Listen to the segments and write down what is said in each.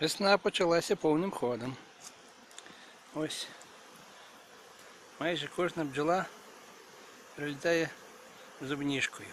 Весна почалася повним ходом. Ось. Майже кожна бджола прилітає зубніжкою.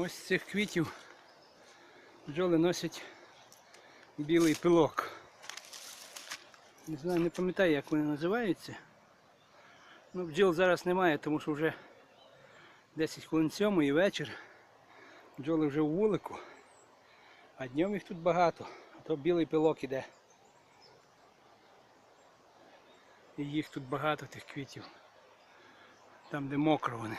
Ось з цих квітів бджоли носять білий пилок. Не знаю, не пам'ятаю, як вони називаються. Ну, бджіл зараз немає, тому що вже 10 хвилин сьомої вечір. Бджоли вже у вулику, а днем їх тут багато, а то білий пилок іде. І їх тут багато тих квітів. Там де мокро вони.